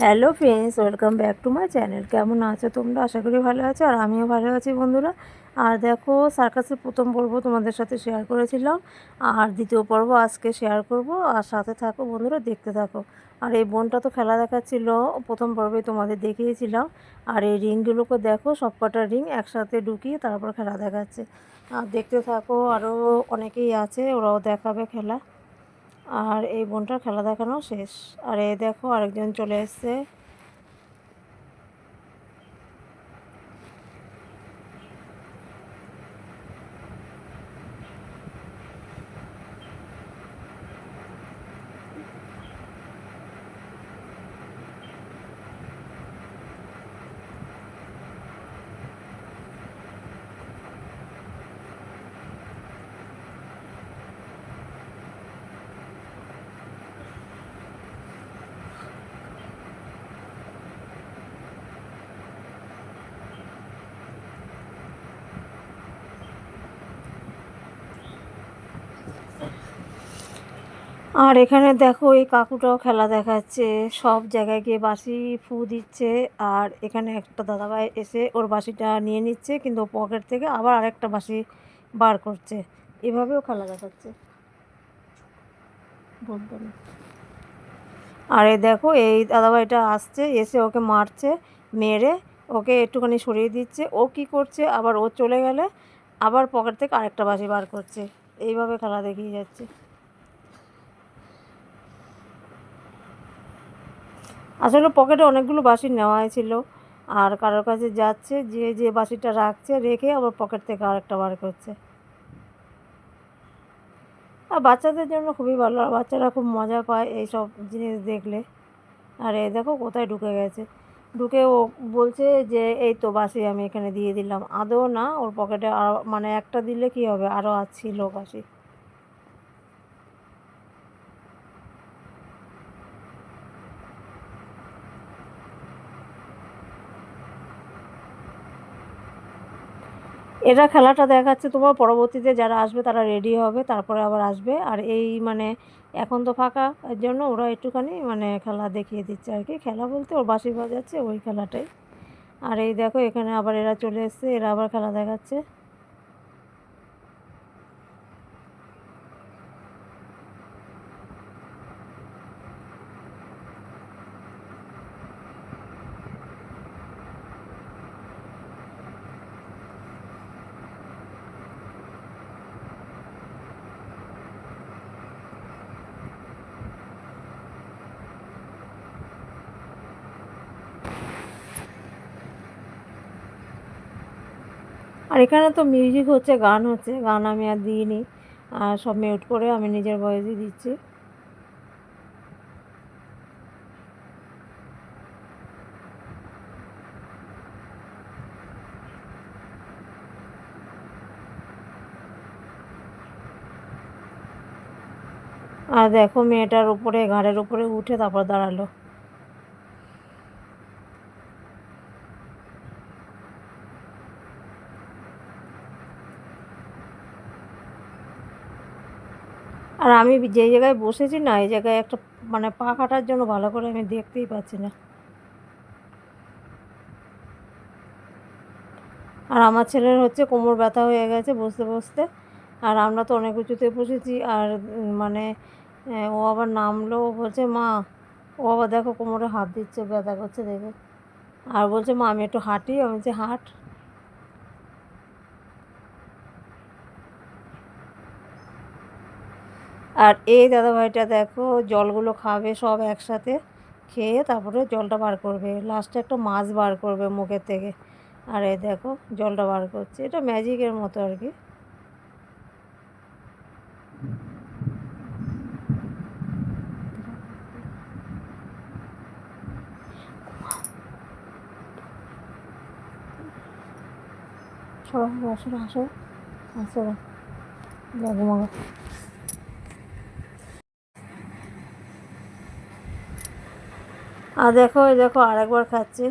Hello friends welcome back to my channel কেমন আছো তোমরা? আশা করি ভালো আছো আর আমিও ভালো আছি বন্ধুরা। আর দেখো, সার্কাসের প্রথম পর্ব তোমাদের সাথে শেয়ার করেছিলাম। আর দ্বিতীয় পর্ব আজকে শেয়ার করব। আর সাথে থাকো বন্ধুরা, দেখতে থাকো। আর এই বোনটা তো খেলা দেখাচ্ছিল, প্রথম পর্বে তোমাদের দেখিয়েছিলাম। আর এই রিংগুলোকে দেখো, সবকটা রিং একসাথে ঢুকিয়ে তারপর খেলা দেখাচ্ছে। আর দেখতে থাকো আরও অনেকেই আছে, ওরাও দেখাবে খেলা। আর এই বোনটার খেলা দেখানো শেষ। আর এ দেখো আরেকজন চলে এসছে। আর এখানে দেখো এই কাকুটাও খেলা দেখাচ্ছে, সব জায়গায় গিয়ে বাঁশি ফু দিচ্ছে, আর এখানে একটা দাদাভাই এসে ওর বাঁশিটা নিয়ে নিচ্ছে, কিন্তু পকেট থেকে আবার আরেকটা বাঁশি বার করছে। এভাবেও খেলা দেখাচ্ছে। আর এই দেখো, এই দাদাভাইটা আসছে, এসে ওকে মারছে, মেরে ওকে একটুখানি সরিয়ে দিচ্ছে। ও কি করছে? আবার ও চলে গেলে আবার পকেট থেকে আরেকটা বাঁশি বার করছে। এইভাবে খেলা দেখিয়ে যাচ্ছে। আসলে পকেটে অনেকগুলো বাসি নেওয়া ছিল আর কারোর কাছে যাচ্ছে, যে যে বাসিটা রাখছে, রেখে আবার পকেট থেকে আরেকটা বার করছে। আর বাচ্চাদের জন্য খুবই ভালো, আর বাচ্চারা খুব মজা পায় এই সব জিনিস দেখলে। আর এই দেখো কোথায় ঢুকে গেছে। ঢুকে ও বলছে যে, এই তো বাসি আমি এখানে দিয়ে দিলাম। আদৌ না, ওর পকেটে মানে একটা দিলে কি হবে? আরও ছিল বাসি। এটা খেলাটা দেখাচ্ছে। তোমার পরবর্তীতে যারা আসবে তারা রেডি হবে, তারপরে আবার আসবে। আর এই মানে এখন তো ফাঁকা, এর জন্য ওরা একটুখানি মানে খেলা দেখিয়ে দিচ্ছে আর কি। খেলা বলতে ওর বাসি বাজাচ্ছে, ওই খেলাটাই। আর এই দেখো এখানে আবার এরা চলে এসছে, এরা আবার খেলা দেখাচ্ছে। এখানে তো মিউজিক হচ্ছে, গান হচ্ছে, গান আমি আর দিইনি। আর সব মিউট করে আমি নিজের ভয়েসই দিচ্ছি। আর দেখো মেয়েটার উপরে, ঘাড়ের উপরে উঠে তারপর দাঁড়াল। আর আমি যে জায়গায় বসেছি না, এই জায়গায় একটা মানে পা কাটার জন্য ভালো করে আমি দেখতেই পাচ্ছি না। আর আমার ছেলের হচ্ছে কোমর ব্যথা হয়ে গেছে বসতে বসতে। আর আমরা তো অনেক উঁচুতে বসেছি আর মানে ও আবার নামলো বলছে, মা, ও আবার দেখো কোমরে হাত দিচ্ছে, ব্যথা করছে দেখে। আর বলছে, মা, আমি একটু হাঁটি। আমি বলছি, হাঁট। আর এই দাদাভাইটা দেখো, জলগুলো খাবে সব একসাথে, খেয়ে তারপরে জলটা বার করবে। লাস্টে একটা মাছ বার করবে মুখের থেকে। আর এই দেখো, জলটা বার করছে। এটা ম্যাজিকের মতো আর কি। আসো আসো। আসো আসো আর দেখো দেখো, আরেকবার খাচ্ছে।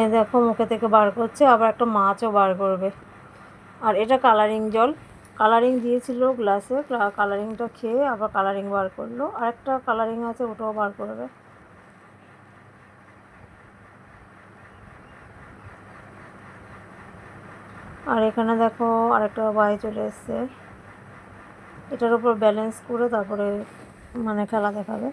এ দেখো, মুখে থেকে বার করছে, আবার একটা মাছও বার করবে। আর এটা কালারিং জল। কালারিং দিয়েছিল গ্লাসে কালারিংটা খেয়ে আবার কালারিং বার করল। আর একটা কালারিং আছে, ওটাও বার করবে। আর এখানে দেখো আরেকটা বাই চলে এসছে। এটার উপর ব্যালেন্স করে তারপরে মানে খেলা দেখাবে।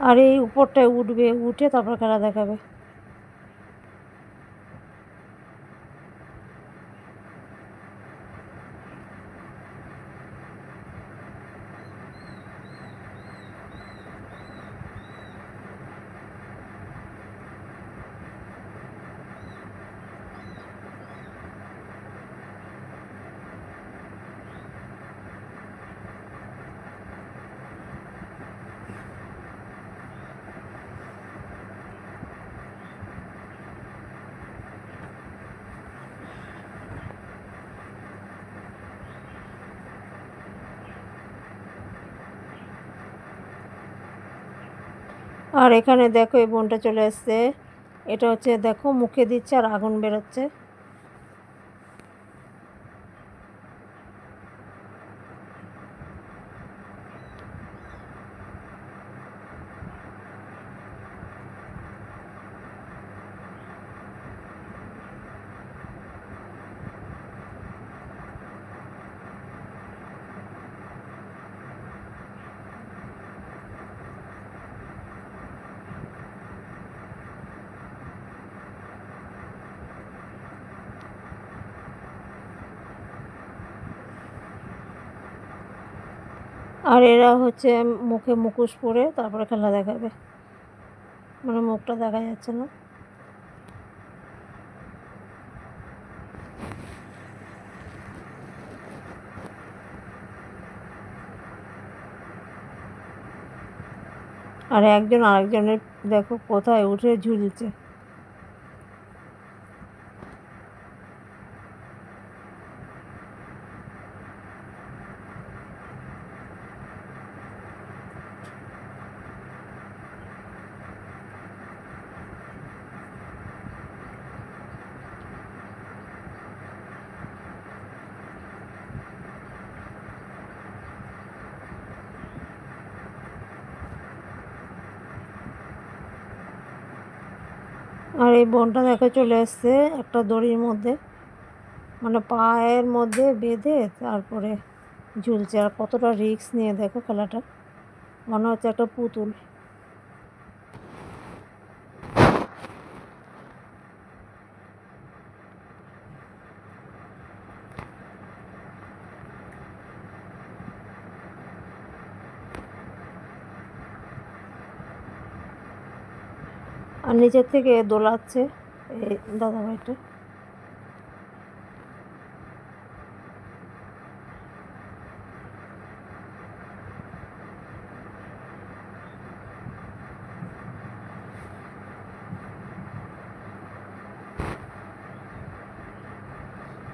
আর এই উপরটায় উঠবে উঠে তারপর খেলা দেখাবে। আর এখানে দেখো এই বোনটা চলে আসছে এটা হচ্ছে দেখো মুখে দিচ্ছে আর আগুন বেরোচ্ছে। আর এরা হচ্ছে মুখে মুখোশ পরে তারপরে খেলা দেখাবে। মানে মুখটা দেখা যাচ্ছে না। আর একজন আরেকজনের দেখো কোথায় উঠে ঝুলছে। আর এই বনটা দেখো চলে এসছে একটা দড়ির মধ্যে। মানে পায়ের মধ্যে বেঁধে তারপরে ঝুলছে। আর কতটা রিক্স নিয়ে দেখো খেলাটা। মনে হচ্ছে একটা পুতুল। আর নিচের থেকে দোলাচ্ছে এই দাদাভাইটা।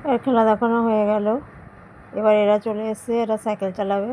আর খেলা দেখানো হয়ে গেল। এবার এরা চলে এসছে, এরা সাইকেল চালাবে।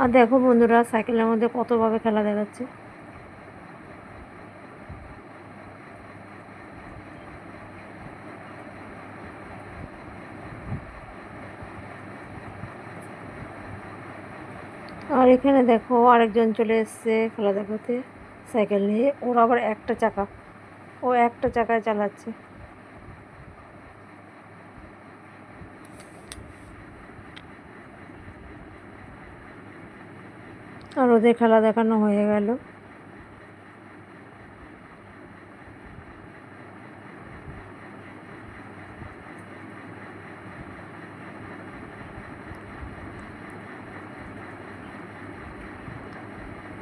আর দেখো বন্ধুরা, সাইকেলের মধ্যে কতভাবে খেলা দেখাচ্ছে। আর এখানে দেখো আরেকজন চলে এসছে খেলা দেখাতে সাইকেল নিয়ে। ওর আবার একটা চাকা। ও একটা চাকায় চালাচ্ছে। ওদের খেলা দেখানো হয়ে গেল।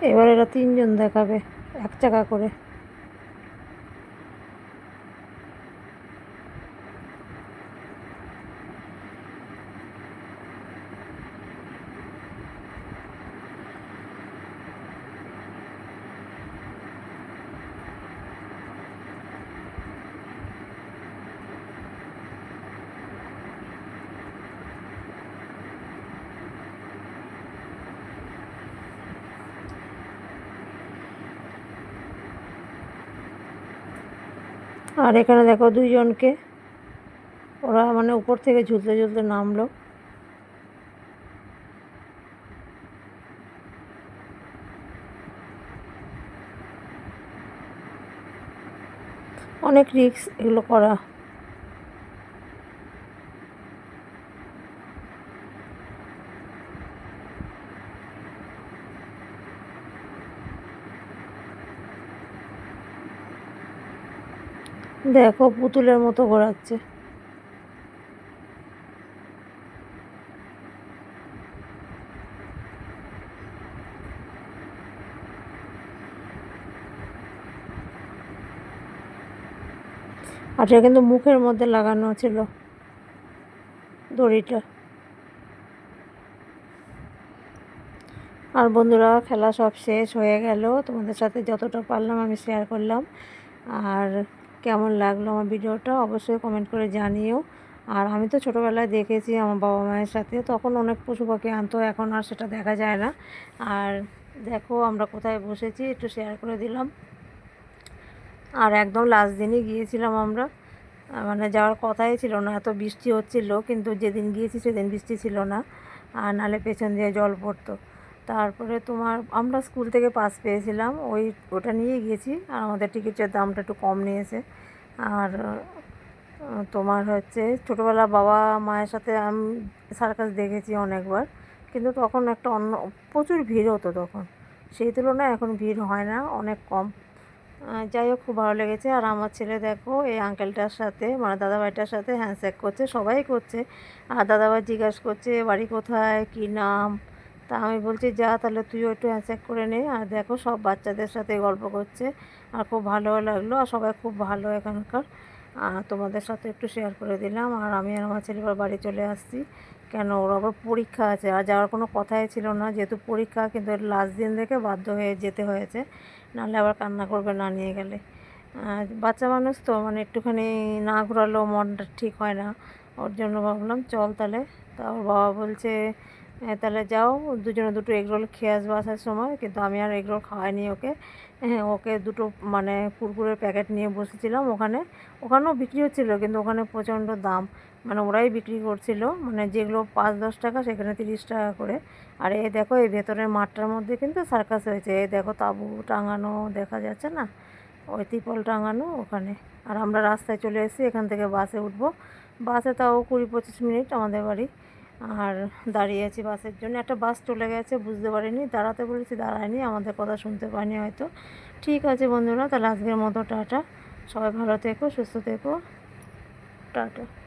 এবার এরা তিনজন দেখাবে এক চাকা করে। আর এখানে দেখো দুইজনকে ওরা মানে উপর থেকে ঝুলতে ঝুলতে নামলো। অনেক রিক্স এগুলো করা। দেখো, পুতুলের মতো ঘোরাচ্ছে। আর এটা কিন্তু মুখের মধ্যে লাগানো ছিল দড়িটা। আর বন্ধুরা, খেলা সব শেষ হয়ে গেল। তোমাদের সাথে যতটা পারলাম আমি শেয়ার করলাম। আর কেমন লাগল আমার ভিডিওটা অবশ্যই কমেন্ট করে জানিও। আর আমি তো ছোটোবেলায় দেখেছি আমার বাবা মায়ের সাথে, তখন অনেক পশু পাখি আনতো, এখন আর সেটা দেখা যায় না। আর দেখো আমরা কোথায় বসেছি, একটু শেয়ার করে দিলাম। আর একদম লাস্ট দিনই গিয়েছিলাম আমরা। মানে যাওয়ার কথাই ছিল না, এত বৃষ্টি হচ্ছিল, কিন্তু যেদিন গিয়েছি সেদিন বৃষ্টি ছিল না। আর নালে পেছন দিয়ে জল পড়তো। তারপরে তোমার আমরা স্কুল থেকে পাস পেয়েছিলাম, ওই ওটা নিয়ে গিয়েছি আর আমাদের টিকিটের দামটা একটু কম নিয়েছে। আর তোমার হচ্ছে ছোটোবেলা বাবা মায়ের সাথে আমি সার্কাস দেখেছি অনেকবার। কিন্তু তখন একটা অন্য, প্রচুর ভিড় হতো তখন। সেই তুলনায় এখন ভিড় হয় না, অনেক কম। যাই হোক, খুব ভালো লেগেছে। আর আমার ছেলে দেখো, এই আঙ্কেলটার সাথে মানে দাদাভাইটার সাথে হ্যান্ডশেক করছে, সবাই করছে। আর দাদাভাই জিজ্ঞাসা করছে বাড়ি কোথায়? কী নাম? তা আমি বলছি, যা তাহলে তুইও একটু হ্যান্ডশেক করে নে আর দেখো সব বাচ্চাদের সাথে গল্প করছে। আর খুব ভালো লাগল আর সবাই খুব ভালো এখানকার। আর তোমাদের সাথে একটু শেয়ার করে দিলাম। আর আমি আর আমার ছেলে বাড়ি চলে আসছি। কেন ওর আবার পরীক্ষা আছে। আর যাওয়ার কোনো কথাই ছিল না। যেহেতু পরীক্ষা, কিন্তু লাস্ট দিন দেখে বাধ্য হয়ে যেতে হয়েছে। নাহলে আবার কান্না করবে না নিয়ে গেলে। বাচ্চা মানুষ তো মানে একটুখানি না ঘোরালেও মনটা ঠিক হয় না। ওর জন্য ভাবলাম, চল তাহলে। তা ওর বাবা বলছে তাহলে যাও, দুজনে দুটো এগরোল খেয়ে আসব আসার সময়, কিন্তু আমি আর এগরোল খাওয়াইনি ওকে। হ্যাঁ ওকে দুটো মানে কুরকুরের প্যাকেট নিয়ে বসেছিলাম ওখানে। ওখানেও বিক্রি হচ্ছিল, কিন্তু ওখানে প্রচণ্ড দাম। মানে ওরাই বিক্রি করছিল মানে যেগুলো পাঁচ, দশ টাকা, সেখানে তিরিশ টাকা করে। আর এই দেখো, এই ভেতরের মাঠটার মধ্যে কিন্তু সার্কাস হয়েছে। এই দেখো, তাঁবু টাঙানো দেখা যাচ্ছে না? ওই ত্রিপল টাঙানো ওখানে। আর আমরা রাস্তায় চলে এসেছি, এখান থেকে বাসে উঠবো। বাসে তাও কুড়ি পঁচিশ মিনিট আমাদের বাড়ি। আর দাঁড়িয়ে আছি বাসের জন্য। একটা বাস চলে গেছে, বুঝতে পারিনি, দাঁড়াতে বলেছি, দাঁড়ায়নি, আমাদের কথা শুনতে পারিনি হয়তো। ঠিক আছে বন্ধুরা, তাহলে আজকের মতো টাটা। সবাই ভালো থেকো, সুস্থ থেকো। টাটা।